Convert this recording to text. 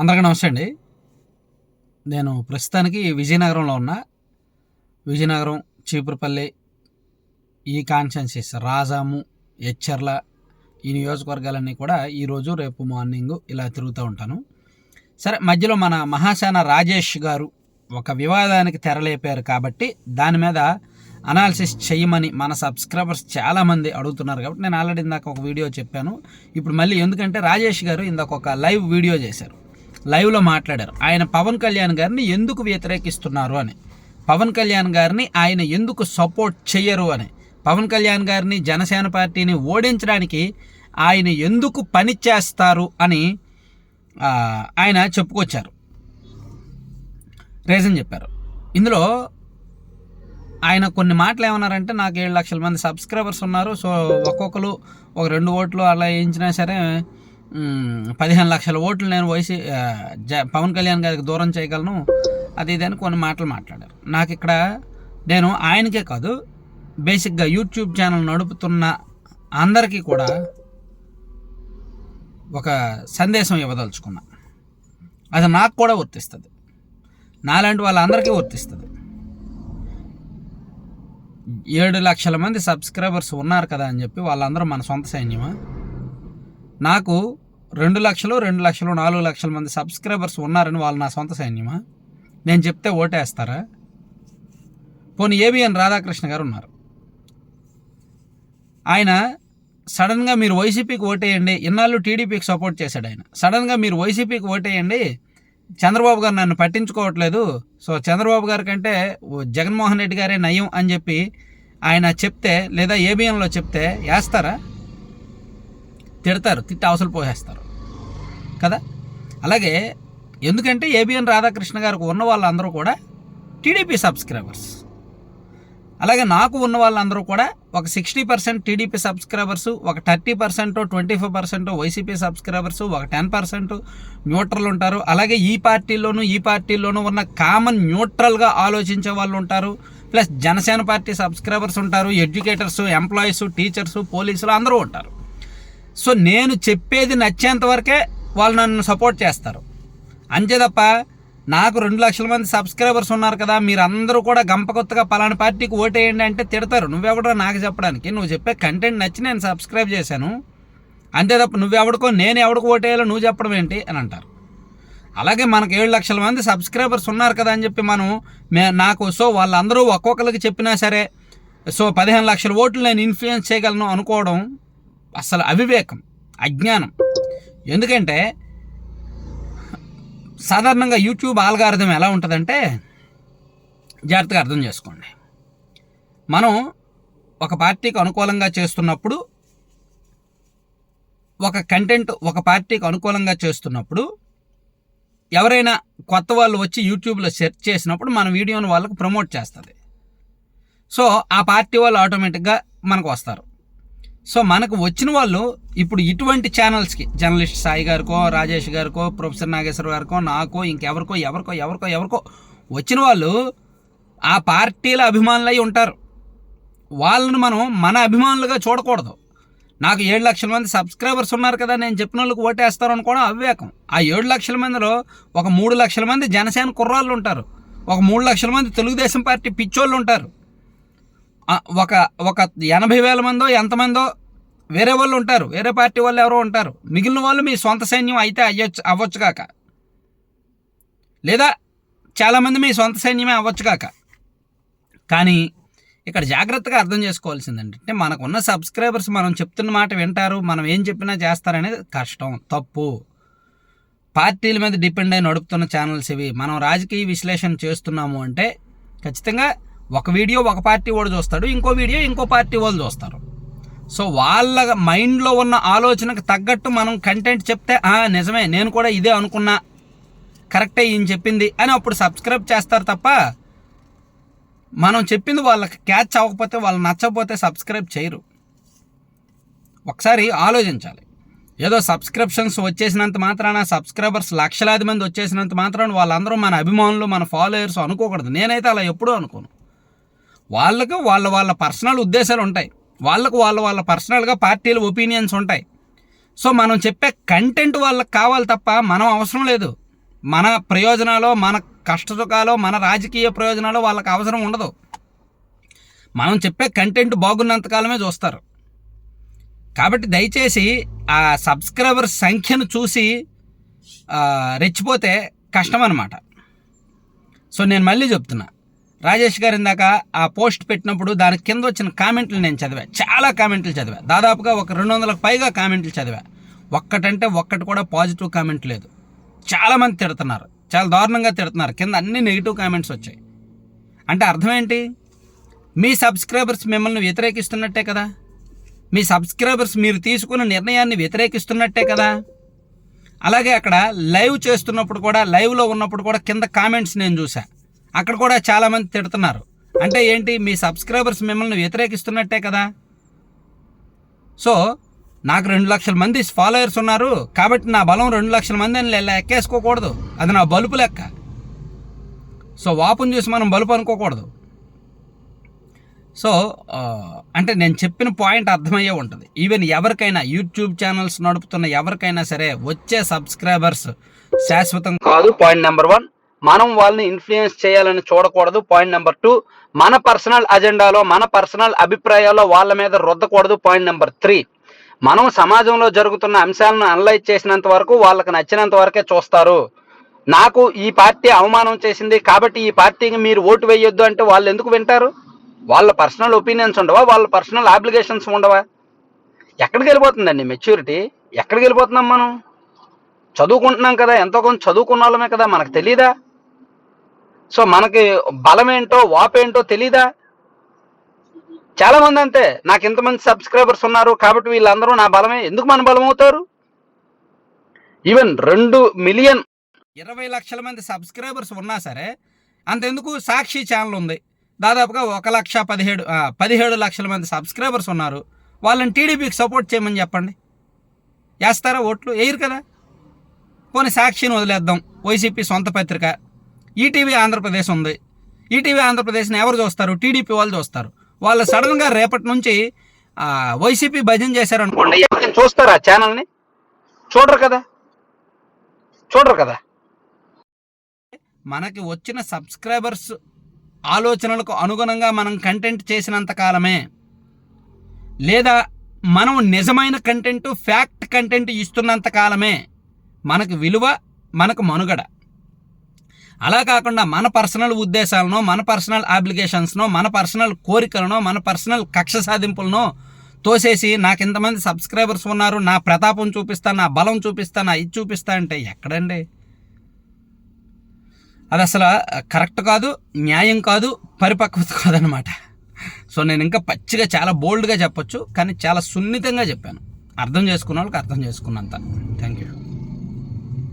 అందరికీ నమస్తే అండి. నేను ప్రస్తుతానికి విజయనగరంలో ఉన్నా. విజయనగరం చీపురుపల్లి ఈ కాన్స్టెన్సీస్ రాజాము ఎచ్చర్ల ఈ నియోజకవర్గాలన్నీ కూడా ఈరోజు రేపు మార్నింగ్ ఇలా తిరుగుతూ ఉంటాను. సరే మధ్యలో మన మహాసేన రాజేష్ గారు ఒక వివాదానికి తెరలేపారు కాబట్టి దాని మీద అనాలిసిస్ చేయమని మన సబ్స్క్రైబర్స్ చాలామంది అడుగుతున్నారు కాబట్టి నేను ఆల్రెడీ ఇందాక ఒక వీడియో చెప్పాను. ఇప్పుడు మళ్ళీ ఎందుకంటే రాజేష్ గారు ఇందాక ఒక లైవ్ వీడియో చేశారు. లైవ్లో మాట్లాడారు. ఆయన పవన్ కళ్యాణ్ గారిని ఎందుకు వ్యతిరేకిస్తున్నారు అని. పవన్ కళ్యాణ్ గారిని ఆయన ఎందుకు సపోర్ట్ చెయ్యరు అని. పవన్ కళ్యాణ్ గారిని జనసేన పార్టీని ఓడించడానికి ఆయన ఎందుకు పని చేస్తారు అని ఆయన చెప్పుకొచ్చారు. రీజన్ చెప్పారు. ఇందులో ఆయన కొన్ని మాటలు ఏమన్నారంటే నాకు ఏడు లక్షల మంది సబ్స్క్రైబర్స్ ఉన్నారు సో ఒక్కొక్కరు ఒక రెండు ఓట్లు అలా వేయించినా సరే పదిహేను లక్షల ఓట్లు నేను వైసీ జ పవన్ కళ్యాణ్ గారికి దూరం చేయగలను. అది ఇది అని కొన్ని మాటలు మాట్లాడారు. నాకు ఇక్కడ నేను ఆయనకే కాదు బేసిక్గా యూట్యూబ్ ఛానల్ నడుపుతున్న అందరికీ కూడా ఒక సందేశం ఇవ్వదలుచుకున్నా. అది నాకు కూడా వర్తిస్తుంది. నాలాంటి వాళ్ళందరికీ వర్తిస్తుంది. ఏడు లక్షల మంది సబ్స్క్రైబర్స్ ఉన్నారు కదా అని చెప్పి వాళ్ళందరూ మన సొంత సైన్యమా? నాకు రెండు లక్షలు రెండు లక్షలు నాలుగు లక్షల మంది సబ్స్క్రైబర్స్ ఉన్నారని వాళ్ళు నా సొంత సైన్యమా? నేను చెప్తే ఓటేస్తారా? పోనీ ఏబిఎన్ రాధాకృష్ణ గారు ఉన్నారు. ఆయన సడన్గా మీరు వైసీపీకి ఓటేయండి ఇన్నాళ్ళు టీడీపీకి సపోర్ట్ చేశాడు ఆయన. సడన్గా మీరు వైసీపీకి ఓటేయండి చంద్రబాబు గారు నన్ను పట్టించుకోవట్లేదు. సో చంద్రబాబు గారి కంటే ఓ జగన్మోహన్ రెడ్డి గారే నయం అని చెప్పి ఆయన చెప్తే లేదా ఏబిఎన్లో చెప్తే వేస్తారా? తిడతారు తిట్టి అవసరం పోసేస్తారు. కదా? అలాగే ఎందుకంటే ఏబిఎన్ రాధాకృష్ణ గారికి ఉన్న వాళ్ళందరూ కూడా టీడీపీ సబ్స్క్రైబర్స్. అలాగే నాకు ఉన్న వాళ్ళందరూ కూడా ఒక సిక్స్టీ పర్సెంట్ టీడీపీ సబ్స్క్రైబర్స్ ఒక thirty percent twenty five percent YCP subscribers ఒక టెన్ పర్సెంట్ న్యూట్రల్ ఉంటారు. అలాగే ఈ పార్టీలోనూ ఈ పార్టీలోనూ ఉన్న కామన్ న్యూట్రల్గా ఆలోచించే వాళ్ళు ఉంటారు. ప్లస్ జనసేన పార్టీ సబ్స్క్రైబర్స్ ఉంటారు ఎడ్యుకేటర్స్ ఎంప్లాయీస్ టీచర్స్ పోలీసులు అందరూ ఉంటారు. సో నేను చెప్పేది నచ్చేంత వరకే వాళ్ళు నన్ను సపోర్ట్ చేస్తారు. అంతే తప్ప నాకు రెండు లక్షల మంది సబ్స్క్రైబర్స్ ఉన్నారు కదా మీరందరూ కూడా గంపకొత్తగా పలానా పార్టీకి ఓటేయండి అంటే తిడతారు. నువ్వెవడో నాకు చెప్పడానికి? నువ్వు చెప్పే కంటెంట్ నచ్చి నేను సబ్స్క్రైబ్ చేశాను. అంతే తప్ప నువ్వెవడికో నేను ఎవడికి ఓటేయాలో నువ్వు చెప్పడం ఏంటి అని అంటారు. అలాగే మనకు ఏడు లక్షల మంది సబ్స్క్రైబర్స్ ఉన్నారు కదా అని చెప్పి మనం మే నాకు సో వాళ్ళందరూ ఒక్కొక్కరికి చెప్పినా సరే సో పదిహేను లక్షల ఓట్లు నేను ఇన్ఫ్లుయెన్స్ చేయగలను అనుకోవడం అసలు అవివేకం అజ్ఞానం. ఎందుకంటే సాధారణంగా యూట్యూబ్ ఆల్గారిథం ఎలా ఉంటుందంటే జాగ్రత్తగా అర్థం చేసుకోండి. మనం ఒక పార్టీకి అనుకూలంగా చేస్తున్నప్పుడు ఒక కంటెంట్ ఒక పార్టీకి అనుకూలంగా చేస్తున్నప్పుడు ఎవరైనా కొత్త వాళ్ళు వచ్చి యూట్యూబ్లో సెర్చ్ చేసినప్పుడు మన వీడియోని వాళ్ళకు ప్రమోట్ చేస్తుంది. సో ఆ పార్టీ వాళ్ళు ఆటోమేటిక్గా మనకు వస్తారు. సో మనకు వచ్చిన వాళ్ళు ఇప్పుడు ఇటువంటి ఛానల్స్కి జర్నలిస్ట్ సాయి గారికో రాజేష్ గారికో ప్రొఫెసర్ నాగేశ్వర గారికో నాకో ఇంకెవరికో ఎవరికో ఎవరికో ఎవరికో వచ్చిన వాళ్ళు ఆ పార్టీల అభిమానులై ఉంటారు. వాళ్ళని మనం మన అభిమానులుగా చూడకూడదు. నాకు ఏడు లక్షల మంది సబ్స్క్రైబర్స్ ఉన్నారు కదా నేను చెప్పిన వాళ్ళకి ఓటేస్తారు అనుకోవడం అవివేకం. ఆ ఏడు లక్షల మందిలో ఒక మూడు లక్షల మంది జనసేన కుర్రాళ్ళు ఉంటారు. ఒక మూడు లక్షల మంది తెలుగుదేశం పార్టీ పిచ్చోళ్ళు ఉంటారు. ఒక ఒక ఎనభై వేల మందో ఎంతమందో వేరే వాళ్ళు ఉంటారు. వేరే పార్టీ వాళ్ళు ఎవరో ఉంటారు. మిగిలిన వాళ్ళు మీ సొంత సైన్యం అయితే అయ్యొచ్చు అవ్వచ్చు కాక. లేదా చాలామంది మీ సొంత సైన్యమే అవ్వచ్చు కాక. కానీ ఇక్కడ జాగ్రత్తగా అర్థం చేసుకోవాల్సింది ఏంటంటే మనకున్న సబ్స్క్రైబర్స్ మనం చెప్తున్న మాట వింటారు మనం ఏం చెప్పినా చేస్తారనేది కష్టం తప్పు. పార్టీల మీద డిపెండ్ అయి నడుపుతున్న ఛానల్స్ ఇవి. మనం రాజకీయ విశ్లేషణ చేస్తున్నాము అంటే ఖచ్చితంగా ఒక వీడియో ఒక పార్టీ వాడు చూస్తాడు ఇంకో వీడియో ఇంకో పార్టీ వాళ్ళు చూస్తారు. సో వాళ్ళ మైండ్లో ఉన్న ఆలోచనకు తగ్గట్టు మనం కంటెంట్ చెప్తే నిజమే నేను కూడా ఇదే అనుకున్నా కరెక్టే ఈయన చెప్పింది అని అప్పుడు సబ్స్క్రైబ్ చేస్తారు తప్ప మనం చెప్పింది వాళ్ళకి క్యాచ్ అవ్వకపోతే వాళ్ళు నచ్చకపోతే సబ్స్క్రైబ్ చేయరు. ఒకసారి ఆలోచించాలి. ఏదో సబ్స్క్రిప్షన్స్ వచ్చేసినంత మాత్రాన సబ్స్క్రైబర్స్ లక్షలాది మంది వచ్చేసినంత మాత్రాన వాళ్ళందరూ మన అభిమానులు మన ఫాలోయర్స్ అనుకోకూడదు. నేనైతే అలా ఎప్పుడూ అనుకోను. వాళ్ళకు వాళ్ళ వాళ్ళ పర్సనల్ ఉద్దేశాలు ఉంటాయి. వాళ్ళకు వాళ్ళ వాళ్ళ పర్సనల్గా పార్టీల ఒపీనియన్స్ ఉంటాయి. సో మనం చెప్పే కంటెంట్ వాళ్ళకి కావాలి తప్ప మనం అవసరం లేదు. మన ప్రయోజనాలు మన కష్టసుఖాలు మన రాజకీయ ప్రయోజనాలు వాళ్ళకి అవసరం ఉండదు. మనం చెప్పే కంటెంట్ బాగున్నంత కాలమే చూస్తారు. కాబట్టి దయచేసి ఆ సబ్స్క్రైబర్ సంఖ్యను చూసి రెచ్చిపోతే కష్టం అనమాట సో నేను మళ్ళీ చెప్తున్నా. రాజేష్ గారు ఇందాక ఆ పోస్ట్ పెట్టినప్పుడు దాని కింద వచ్చిన కామెంట్లు నేను చదివా. చాలా కామెంట్లు చదివా. దాదాపుగా ఒక రెండు వందలకు పైగా కామెంట్లు చదివా. ఒక్కటంటే ఒక్కటి కూడా పాజిటివ్ కామెంట్ లేదు. చాలామంది తిడుతున్నారు. చాలా దారుణంగా తిడుతున్నారు. కింద అన్ని నెగిటివ్ కామెంట్స్ వచ్చాయి. అంటే అర్థం ఏంటి? మీ సబ్స్క్రైబర్స్ మిమ్మల్ని వ్యతిరేకిస్తున్నట్టే కదా? మీ సబ్స్క్రైబర్స్ మీరు తీసుకున్న నిర్ణయాన్ని వ్యతిరేకిస్తున్నట్టే కదా? అలాగే అక్కడ లైవ్ చేస్తున్నప్పుడు కూడా లైవ్లో ఉన్నప్పుడు కూడా కింద కామెంట్స్ నేను చూసా అక్కడ కూడా చాలామంది తిడుతున్నారు. అంటే ఏంటి? మీ సబ్స్క్రైబర్స్ మిమ్మల్ని వ్యతిరేకిస్తున్నట్టే కదా? సో నాకు రెండు లక్షల మంది ఫాలోయర్స్ ఉన్నారు. కాబట్టి నా బలం రెండు లక్షల మంది అని లెక్కేసుకోకూడదు. అది నా బలుపు లెక్క. సో వాపును చూసి మనం బలుపు అనుకోకూడదు. సో అంటే నేను చెప్పిన పాయింట్ అర్థమయ్యే ఉంటుంది. ఈవెన్ ఎవరికైనా యూట్యూబ్ ఛానల్స్ నడుపుతున్న ఎవరికైనా సరే వచ్చే సబ్స్క్రైబర్స్ శాశ్వతం కాదు పాయింట్ నెంబర్ వన్. మనం వాళ్ళని ఇన్ఫ్లుయెన్స్ చేయాలని చూడకూడదు. పాయింట్ నెంబర్ టూ మన పర్సనల్ అజెండాలో మన పర్సనల్ అభిప్రాయాల్లో వాళ్ళ మీద రుద్దకూడదు. పాయింట్ నెంబర్ త్రీ మనం సమాజంలో జరుగుతున్న అంశాలను అనలైజ్ చేసినంత వరకు వాళ్ళకి నచ్చినంత వరకే చూస్తారు. నాకు ఈ పార్టీ అవమానం చేసింది కాబట్టి ఈ పార్టీకి మీరు ఓటు వేయొద్దు అంటే వాళ్ళు ఎందుకు వింటారు? వాళ్ళ పర్సనల్ ఒపీనియన్స్ ఉండవా? వాళ్ళ పర్సనల్ అప్లికేషన్స్ ఉండవా? ఎక్కడికి వెళ్ళిపోతుందండి మెచ్యూరిటీ ఎక్కడికి వెళ్ళిపోతున్నాం మనం? చదువుకుంటున్నాం కదా ఎంతో కొంత చదువుకున్న వాళ్ళమే కదా మనకు తెలీదా? సో మనకి బలం ఏంటో వాపేంటో తెలీదా? చాలా మంది అంతే నాకు ఇంతమంది సబ్స్క్రైబర్స్ ఉన్నారు కాబట్టి వీళ్ళందరూ నా బలమే. ఎందుకు మన బలం అవుతారు ఈవెన్ రెండు మిలియన్ ఇరవై లక్షల మంది సబ్స్క్రైబర్స్ ఉన్నా సరే అంతెందుకు సాక్షి ఛానల్ ఉంది దాదాపుగా ఒక లక్ష పదిహేడు పదిహేడు లక్షల మంది సబ్స్క్రైబర్స్ ఉన్నారు. వాళ్ళని టీడీపీకి సపోర్ట్ చేయమని చెప్పండి. వేస్తారా ఓట్లు? వేయరు కదా. పోనీ సాక్షిని వదిలేద్దాం. వైసీపీ సొంత పత్రిక. ఈటీవీ ఆంధ్రప్రదేశ్ ఉంది. ఈటీవీ ఆంధ్రప్రదేశ్ని ఎవరు చూస్తారు? టీడీపీ వాళ్ళు చూస్తారు. వాళ్ళు సడన్గా రేపటి నుంచి వైసీపీ భజన చేశారనుకోండి చూస్తారా ఛానల్ని? చూడరు కదా? చూడరు కదా? మనకి వచ్చిన సబ్స్క్రైబర్స్ ఆలోచనలకు అనుగుణంగా మనం కంటెంట్ చేసినంత కాలమే. లేదా మనం నిజమైన కంటెంట్ ఫ్యాక్ట్ కంటెంట్ ఇస్తున్నంత కాలమే. మనకు విలువ మనకు మనుగడ. అలా కాకుండా మన పర్సనల్ ఉద్దేశాలనో మన పర్సనల్ అప్లికేషన్స్నో మన పర్సనల్ కోరికలనో మన పర్సనల్ కక్ష సాధింపులనో తోసేసి నాకు ఇంతమంది సబ్స్క్రైబర్స్ ఉన్నారు నా ప్రతాపం చూపిస్తా నా బలం చూపిస్తా నా ఇది చూపిస్తా అంటే ఎక్కడండి? అది అసలు కరెక్ట్ కాదు న్యాయం కాదు పరిపక్వత కాదనమాట సో నేను ఇంకా పచ్చిగా చాలా బోల్డ్గా చెప్పొచ్చు కానీ చాలా సున్నితంగా చెప్పాను. అర్థం చేసుకున్న వాళ్ళకి అర్థం చేసుకున్నంత. Thank you